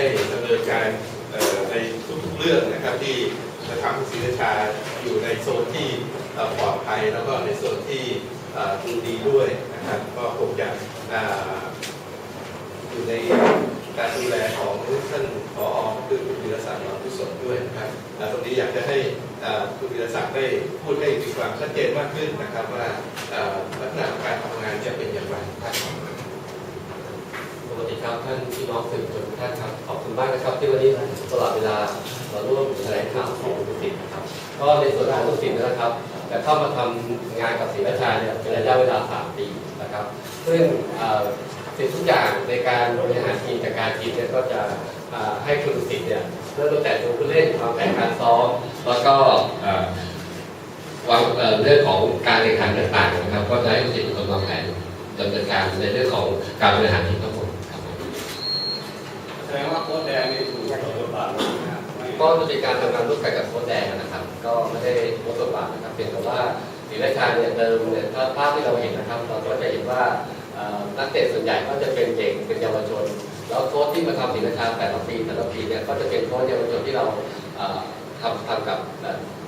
ให้ดำเนินการในทุกๆเรื่องนะครับที่จะทำให้ศรีราชาอยู่ในโซนที่ปลอดภัยแล้วก็ในโซนที่ดูดีด้วยนะครับก็คงจะอยู่ในการดูแลของท่านผอคือคุณวีรศักดิ์หลังกุศลด้วยนะครับตรงนี้อยากจะให้คุณวีรศักดิ์ได้พูดให้มีความชัดเจนมากขึ้นนะครับว่าอ่าลักษณะการทำงานจะเป็นอย่างไรครับ วัสดีครับท่านพี่น้องสื่อมวลชนทุกท่านครับขอบคุณมากนะครับ ที่วันนี้ตลอดเวลามาร่วมแถลงข่าวของลูกศิษย์นะครับก็ในส่วนของลูกศิษย์นะครับแต่เข้ามาทำงานกับศรีราชาเนี่ยเป็นระยะเวลา 3 ปีนะครับ ซึ่งสิ่งทุกอย่างในการบริหารทีมจากการทีมเนี่ยก็จะให้คุณลูกศิษย์เนี่ยเริ่มตั้งแต่ตัวผู้เล่นวางแผนการซ้อมแล้วก็เอ่อวางเรื่องของการแข่งขันต่างๆนะครับ ก็จะให้ลูกศิษย์เป็นคนวางแผนดำเนินการในเรื่องของการบริหารทีมทั้งหมด ดงว่าโค้ชแดงนี่ถูกกดบทบาทลงนะครับก็จะเป็นการทำงานร่วมกันกับโค้ชแดงนะครับ ก็ไม่ได้ลดบทบาทนะครับเพียงแต่ว่าศรีราชาเนี่ยเดิมเนี่ยถ้าภาพที่เราเห็นนะครับ เราก็จะเห็นว่านักเตะส่วนใหญ่ก็จะเป็นเด็กเป็นเยาวชน แล้วโค้ชที่มาทำศรีราชาแต่ละปีแต่ละปีเนี่ยก็จะเป็นโค้ชเยาวชนที่เราทำทำกับ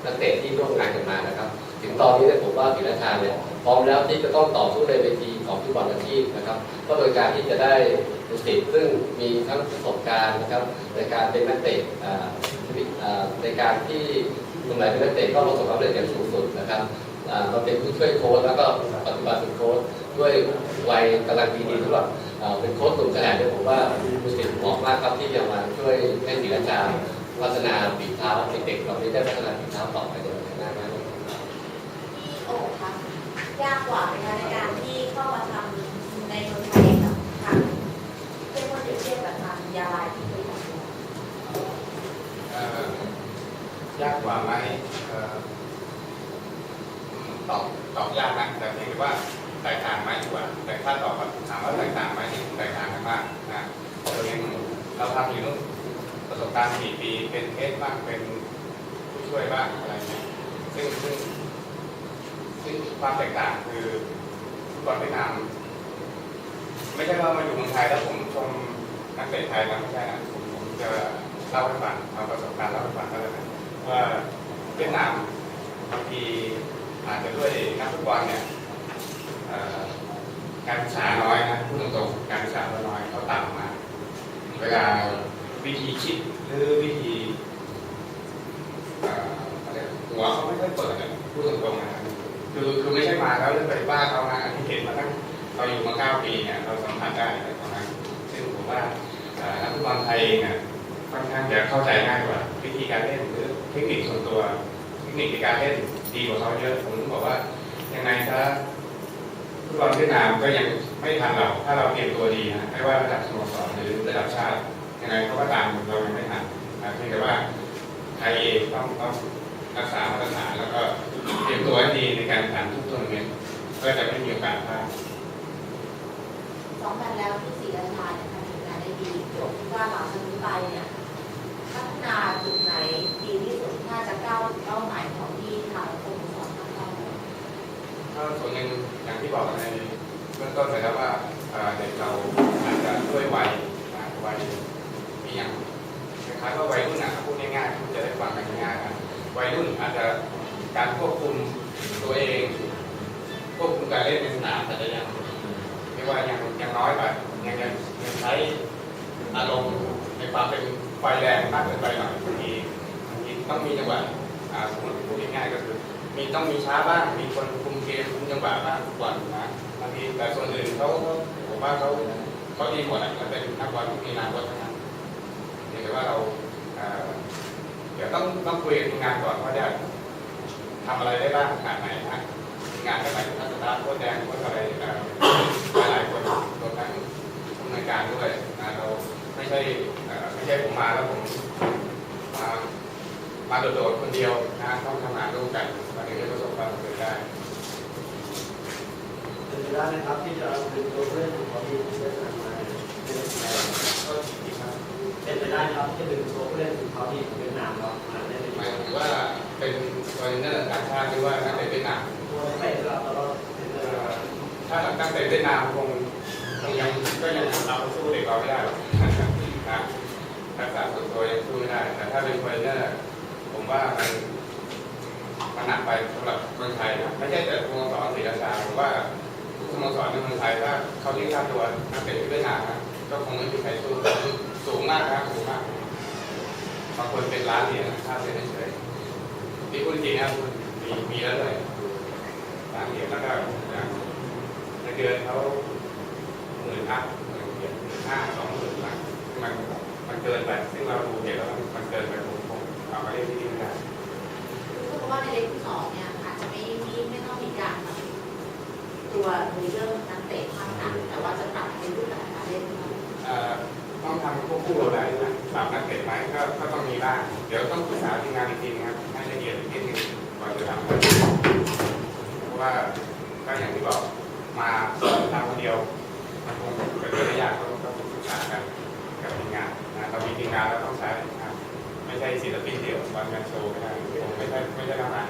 นักเตะที่ร่วมงานกันมานะครับ ถึงตอนนี้เนี่ยผมว่าศรีราชาเนี่ย พร้อมแล้วที่จะต้องต่อสู้ในเวทีของฟุตบอลอาชีพนะครับ ก็โดยการที่จะได้ดุสิตซึ่งมีทั้งประสบการณ์นะครับในการเป็นนักเตะในการที่สมัยเป็นนักเตะก็ประสบความสำเร็จอย่างสูงสุดนะครับอ่ามาเป็นผู้ช่วยโค้ชแล้วก็ปฏิบัติเป็นโค้ชด้วยวัยกำลังดีๆสำหรับเอ่อเป็นโค้ชหนุ่มขนาดนี้ผมว่าดุสิตเหมาะมากครับที่จะมาช่วยให้ศรีราชาพัฒนาฝีเท้าเด็กๆเราได้พัฒนาฝีเท้าต่อไปในวันข้างหน้าได้ โอ้ค่ะ ยากกว่าไหมในการที่เข้ามาทำในเมืองไทยกับทางเทียบว่เปรียบเทียบกับทางยาลายที่เคยทำยากกว่าไหมออตอบตอบยากนะแต่เพียงแต่ว่าแตกต่างไหมดีกว่า แต่ถ้าตอบถามว่าแตกต่างไหมนี่แตกต่างกันมากนะตัวเองเราทำอยู่นู่นประสบการณ์กี่ปีเป็นเทสบ้างเป็นผู้ช่วยบ้างอะไรเงี้ยซึ่งซึ่ง งความแตกต่างคือฟุตบอลเวียดนามไม่ใช่ว่ามาอยู่เมืองไทยแล้วผมชมนักเตะไทยนะไม่ใช่นะผมผมจะเล่าให้ฟังเอาประสบการณ์เล่าให้ฟังก็แล้วกันว่าเวียดนามบางทีอาจจะด้วยนักฟุตบอลเนี่ยการศึกษาน้อยนะพูดตรงๆการศึกษาน้อยเขาต่ำมาเวลาวิธีคิดหรือวิธีอะไรหัวเขาไม่ค่อยเปิดพูดตรงๆนะคื คือคือไม่ใช่มาแล้วเรื่องไปบ้าเขานะที่เห็นมาตั้งเราอยู่มาเก้าปีเนี่ยเราสัมผัสได้อะไรประมาณนั้นซึ่งผมว่าอ่อนักฟุตบอลไทยเองเนี่ยค่อนข้างจะเข้าใจง่ายกว่าวิธีการเล่นหรือเทคนิคส่วนตัวเทคนิคในการเล่นดีกว่าเขาเยอะผมถึงบอกว่ายังไงถ้าฟุตบอลเวียดนามก็ยังไม่ทันเรา ถ้าเราเตรียมตัวดีนะไม่ว่าระดับสโมสรหรือระดับชาติยังไงเขาก็ตามเรายังไม่ทันเพียงแต่ว่าไทยเองต้องต้อง รักษามาตรฐานแล้วก็เตรียมตัวให้ดีในการแข่งขันทุกทัวร์นาเมนต์ก็จะไม่มีโอกาสพลาดสองวันแล้วที่ศรีราชาเนี่ยทำงานได้ดีจบที่ว่าหลังจากนี้ไปเนี่ยพัฒนาจุดไหนดีที่สุดน่าจะก้าวถึงเป้าหมายของที่ทางสโมสรตั้งเป้าไว้ก็ส่วนหนึ่งอย่างที่บอกในเบื้องต้นไปแล้วว่าเด็กเราอาจจะด้วยวัยวัยมีอย่างคล้ายๆว่าวัยรุ่นอะพูดง่ายๆพูดจะได้ฟังกันง่าย วัยรุ่นอาจจะการควบคุมตัวเอง ควบคุมการเล่นในสนามอาจจะยังเรียกว่ายังยังน้อยไปยังยังยังใช้อารมณ์ในความเป็นไฟแรงมากเกินไปหน่อยบางทีบางทีต้องมีจังหวะอ่าสมมติพูดง่ายๆก็คือ มีต้องมีช้าบ้างมีคนคุมเกมคุมจังหวะบ้างทุกวันนะบางทีแต่ส่วนอื่นเขาผมว่าเขาเขาดีหมดอะเป็นนักบอลที่มีอนาคตทั้งนั้นเพียงแต่ว่าเรา ต้องต้องคุยกับทีมงานก่อนว่าจะทำอะไรได้บ้างขนาดไหนนะทีมงานก็หมายถึงทัศนโค้ชแดงโค้ชอะไรอ่อหลายๆคนรวมทั้งผู้อำนวยการด้วยนะเราไม่ใช่ไม่ใช่ผมมาแล้วผมมามาโดดๆคนเดียวนะต้องทำงานร่วมกันมันถึงจะประสบความสำเร็จได้เป็นไปได้ไหมครับที่จะเอาดึงตัวผู้เล่นของเขาที่เล่นมาเป็นแนว ก็ดีครับ เป็นไปได้ไหมครับจะดึงตัวผู้เล่นของเขาที่เวียดนามเรามาเล่นในหมายถึงว่าเป็นฟอร์เนอร์ต่างชาติหรือว่านักเตะเวียดนามตัวไม่เราเราเราเป็นเอ่อถ้านักเตะเวียดนามคงยังก็ยังเราสู้เด็กเราไม่ได้หรอกนะทักษะส่วนตัวยังสู้ไม่ได้แต่ถ้าเป็นคนเนี่ยผมว่ามันมันหนักไปสำหรับเมืองไทยนะไม่ใช่แต่สโมสรศรีราชาผมว่าทุกสโมสรในเมืองไทยถ้าเขาเรียกค่าตัวนักเตะเวียดนามก็คงไม่มีใครสู้สูงมากนะสูงมาก บางคนเป็นล้านเหรียญนะค่าเสียเฉยๆนี่พูดจริงนะพูดมีมีแล้วเลยล้านเหรียญแล้วก็อย่างในเดือนเขาหมื่นห้าหมื่นเหรียญหมื่นห้าสองหมื่นนะมันมันเกินไปซึ่งเราดูเห็นแล้วมันเกินไปผมผมเอามาเล่นที่นี่ไม่ได้เพราะว่าในเล็กที่สองเนี่ยอาจจะไม่ไม่ไม่ต้องมีการแบบตัวรีเริ่มนักเตะข้างหนักแต่ว่าจะปรับในรูปแบบการเล่นของเอ่อ ต้องทำควบคู่กันไปนะปรับนักเตะไหมก็ก็ต้องมีบ้าง เดี๋ยวต้องปรึกษาทีมงานอีกทีนะครับให้ละเอียดอีกทีหนึงก่อนจะทำเพราะว่าก็อย่างที่บอกมาทำคนเดียวมันคงเป็นไปได้ยากต้องต้องปรึกษากันกับทีมงานนะเรามีทีมงานแล้วต้องใช้ครับไม่ใช่ศิลปินเดียววันงานโชว์ไม่ได้ไม่ใช่ไม่ใช่ทำงาน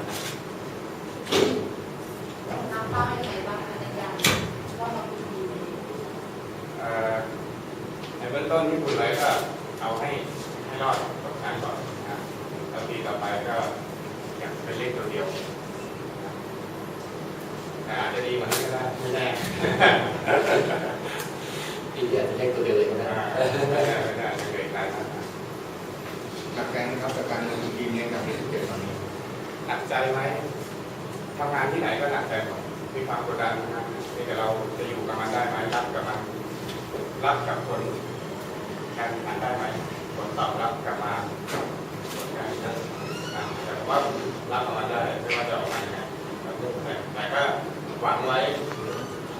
ำเป้ายังไงบ้างคะในการว่ามาคุยดี เอ่อในเบื้อง ต้นที่คุณไว้ก็เอาให้ให้รอดต้องการก่อนนะครับแล้วทีต่อไปก็อยากเป็นเลขตัวเดียวนะครับแต่อาจจะดีกว่านั้นก็ได้ไม่แน่ปีนี้อาจจะแค่ตัวเดียวเลยก็ได้อ่าไม่แน่ไม่แน่จะเกิดการนะครับหลักการนะครับจากการลงทุนทีมเนี่ยครับที่สิบเจ็ดตอนนี้หนักใจไหมทำงานที่ไหนก็หนักใจหมดมีความกดดันนะครับแต่เราจะอยู่กับมันได้ไหมรับกับมันรับกับผล การแข่งขันได้ไหมผลตอบรับกลับมาผลการแข่งขันนะแต่ว่ารับกับมันได้ไม่ว่าจะออกมายังไงครับแต่แต่ก็หวังไว้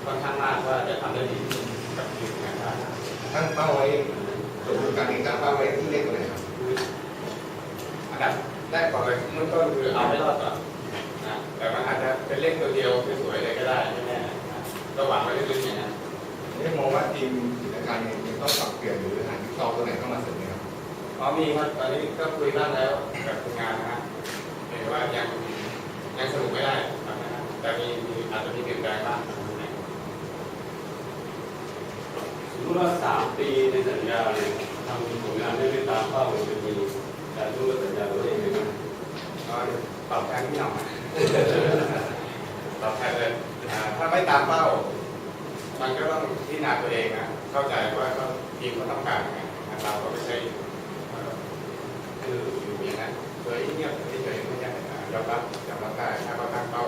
ค่อนข้างมากว่าจะทำได้ดีกับทีมงานได้ตั้งเป้าไว้ลงทุนการนี้ตั้งเป้าไว้ที่เลขอะไรครับอันดับแรกก่อนเลยเบื้องต้นคือเอาให้รอดก่อนนะแต่มันอาจจะเป็นเลขตัวเดียวสวยๆเลยก็ได้ไม่แน่นะหวังไว้ลึกๆอย่างนั้นนี่มองว่าทีมกิจการเนี่ยยังต้องปรับเปลี่ยนหรือหา ที่ซอตัวไหนเข้ามาเสริมไหมครับอ๋อมีครับตอนนี้ก็คุยบ้างแล้วกับทีมงานนะฮะเห็นว่ายังยังสรุปไม่ได้ครับนะฮะแต่มีมีอาจจะมีเปลี่ยนแปลงบ้างสมมติว่าสามปีในสัญญาเนี่ยทำผลงานได้ไม่ตามเป้าเลยจะมีการรู้ว่าสัญญาตัวเองไหมครับก็ตอบแทนที่หน่อยตอบแทนเลยอ่าถ้าไม่ตามเป้า มันก็ต้องพิจารณาตัวเองนะเข้าใจว่าเขาทีมเขาต้องการยังไง เราก็ไม่ใช่คืออยู่อย่างนั้นโดยเงียบเฉยๆไม่ใช่อ่ายอมรับยอมรับได้ถ้าเขาตั้งเป้า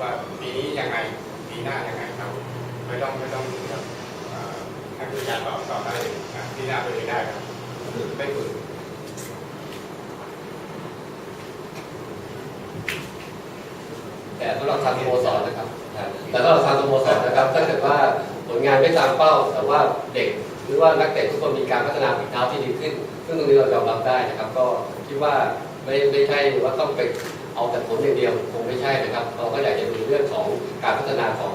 ว่าปีนี้ยังไงปีหน้ายังไงครับไม่ต้องไม่ต้องแบบเอ่อให้ผู้การตอบตอบได้นะที่หน้าตัวเองได้ครับไม่ฝึกแต่สำหรับทางสโมสรนะครับแต่สำหรับทางสโมสรนะครับ ถ้าเกิดว่าผลงานไม่ตามเป้า แต่ว่าเด็ก รือว่านักเตะทุกคนมีการพัฒนาฝีเท้าที่ดีขึ้น ซึ่งตรงนี้เรายอมรับได้นะครับ ก็คิดว่าไม่ไม่ใช่ว่าต้องไปเอาแต่ผลอย่างเดียวคงไม่ใช่นะครับ เราก็อยากจะดูเรื่องของการพัฒนาของ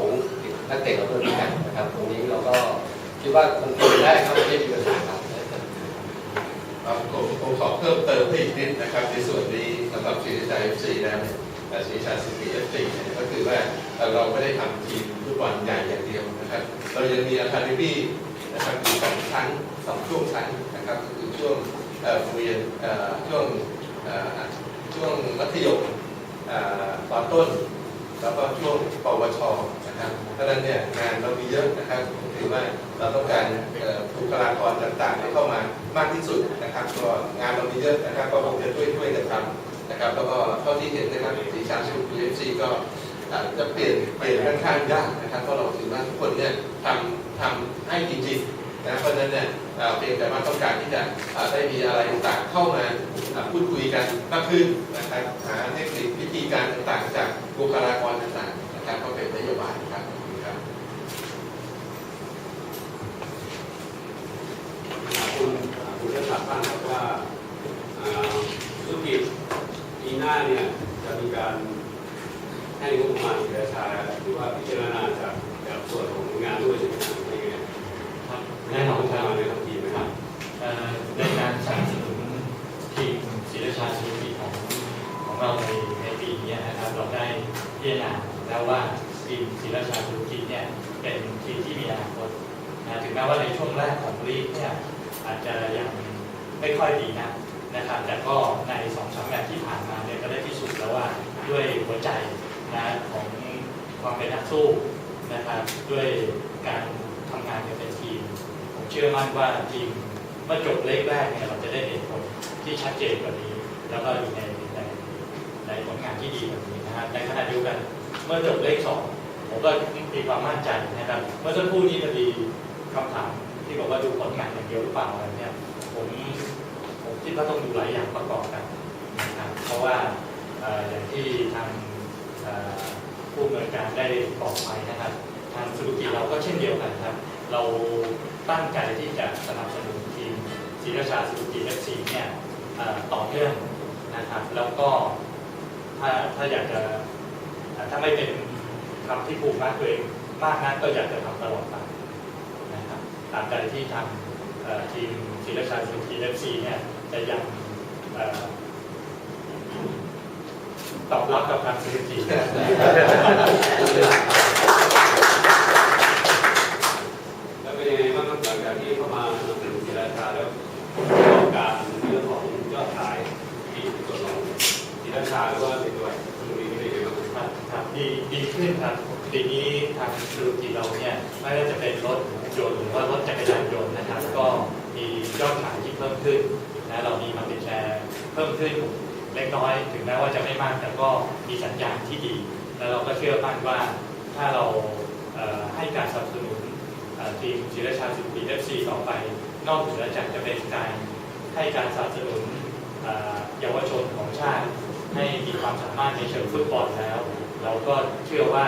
นักเตะเราด้วยเหมือนกันนะครับ ตรงนี้เราก็คิดว่าคงคุยได้ครับไม่ใช่มีปัญหาครับครับผมผมขอเพิ่มเติมอีกนิดนะครับในส่วนนี้สำหรับศรีราชา FC แล้วเนี่ยแต่ศรีชาซิตี้ FC เนี่ยก็คือว่าเราไม่ได้ทำทีมฟุตบอลใหญ่อย่างเดียวนะครับ เรายังมีอาคาเดมี่ นะครับอยู่สองชั้นสองช่วงชั้นนะครับก็คือช่วงเอ่อเรียนเอ่อช่วงเอ่อช่วงมัธยมเอ่อตอนต้น แล้วก็ช่วงปวชนะครับเพราะนั้นเนี่ยงานเรามีเยอะนะครับถือว่าเราต้องการบุคลากรต่างๆให้เข้ามามากที่สุดนะครับก็งานเรามีเยอะนะครับก็คงจะช่วยช่วยกันทำนะครับแล้วก็เท่าที่เห็นนะครับสีชาชูพีเอฟซีก็จะเปลี่ยนเปลี่ยนค่อนข้างยากนะครับเพราะเราถือว่าทุกคนเนี่ยทำ ทำให้จริงๆนะเพราะฉะนั้นเนี่ยเพียงแต่ว่าต้องการที่จะได้มีอะไรต่างๆเข้ามาพูดคุยกันมากขึ้นนะครับหาเทคนิควิธีการต่างๆ จากบุคลากรต่างๆนะครับก็เป็นนโยบายครับคุณครับคุณคุณจะถามบ้างครับว่าธุรกิจปีหน้าเนี่ยจะมีการให้งบประมาณศรีราชาหรือว่าพิจารณาจาก ชาชีวิตของของเราในในปีนี้นะครับ เราได้พิจารณาแล้วว่าทีมศิลชาธุรกิจเนี่ยเป็นทีมที่มีอนาคตนะถึงแม้ว่าในช่วงแรกของลีกเนี่ยอาจจะยังไม่ค่อยดีนะนะครับ แต่ก็ในสองสามแมตช์ที่ผ่านมาเนี่ยก็ได้พิสูจน์แล้วว่าด้วยหัวใจนะของความเป็นนักสู้นะครับ ด้วยการทำงานกันเป็นทีม ผมเชื่อมั่นว่าทีมเมื่อจบเลขแรกเนี่ยเราจะได้เห็นผลที่ชัดเจนกว่านี้ แล้วก็อยู่ในในในผลงานที่ดีกว่านี้นะครับในขณะเดียวกันเมื่อจบเลขสองผมก็มีความมั่นใจนะครับ เมื่อสักครู่นี้พอดีคำถามที่บอกว่าดูผลงานอย่างเดียวหรือเปล่าอะไรเนี่ยผมผมคิดว่าต้องดูหลายอย่างประกอบกันนะครับเพราะว่าอย่างที่ทางผู้อำนวยการได้บอกไปนะครับ ทางธุรกิจเราก็เช่นเดียวกันครับ เราตั้งใจที่จะสนับสนุนทีมศรีราชาสุรกิเอฟซีเนี่ยต่อเนื่อง นะครับ แล้วก็ถ้าถ้าอยากจะถ้าไม่เป็นคำที่ผูกมัดตัวเองมากนักก็อยากจะทำตลอดไปนะครับตามใจที่ทางทีมศรีราชาสุกิเอฟซีเนี่ยจะยังตอบรับกับทางธุรกิจแล้วเป็นยังไงบ้างครับหลังจากที่เข้ามาสนับสนุนศิลาชาแล้วประกอบการเรื่องของยอดขายที่ส่วนของศิลาชาแล้วก็ในตัวคุณมีเป็นยังไงบ้างครับ ครับครับ ดีดีขึ้นครับปีนี้ทางธุรกิจเราเนี่ยไม่ว่าจะเป็นรถยนต์หรือว่ารถจักรยานยนต์นะครับ ก็มียอดขายที่เพิ่มขึ้นนะเรามีมาเป็นแชร์เพิ่มขึ้นเล็กน้อย ถึงแม้ว่าจะไม่มากแต่ก็มีสัญญาณที่ดี แล้วเราก็เชื่อมั่นว่าถ้าเราให้การสนับสนุนทีมศิรชาสุขีเอฟซีต่อไป นอกเหนือจากจะเป็นการให้การสนับสนุนเยาวชนของชาติ ให้มีความสามารถในเชิงฟุตบอลแล้ว เราก็เชื่อว่า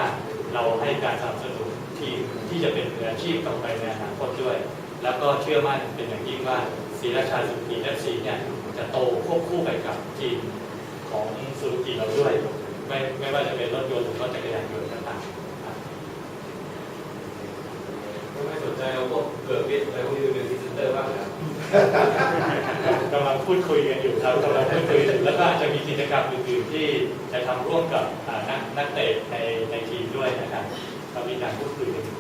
เราให้การสนับสนุนทีมที่จะเป็นมืออาชีพต่อไปในอนาคตด้วย แล้วก็เชื่อมั่นเป็นอย่างยิ่งว่าศรีราชาสุขีเอฟซีเนี่ยจะโตควบคู่ไปกับทีมของสุขีเราด้วย ไม่ไม่ว่าจะเป็นรถยนต์หรือรถจักรยานยนต์ก็ตามครับก็ไม่สนใจเราพวกเกิดวิทย์อะไรพวกนี้เป็นพรีเซนเตอร์บ้างนะครับกำลัง พูดคุยกันอยู่ครับกำลังพูดคุยแล้วก็อาจจะมีกิจกรรมอื่นๆที่จะทำร่วมกับนักนักเตะในในทีมด้วยนะครับเรามีการพูดคุยกันอยู่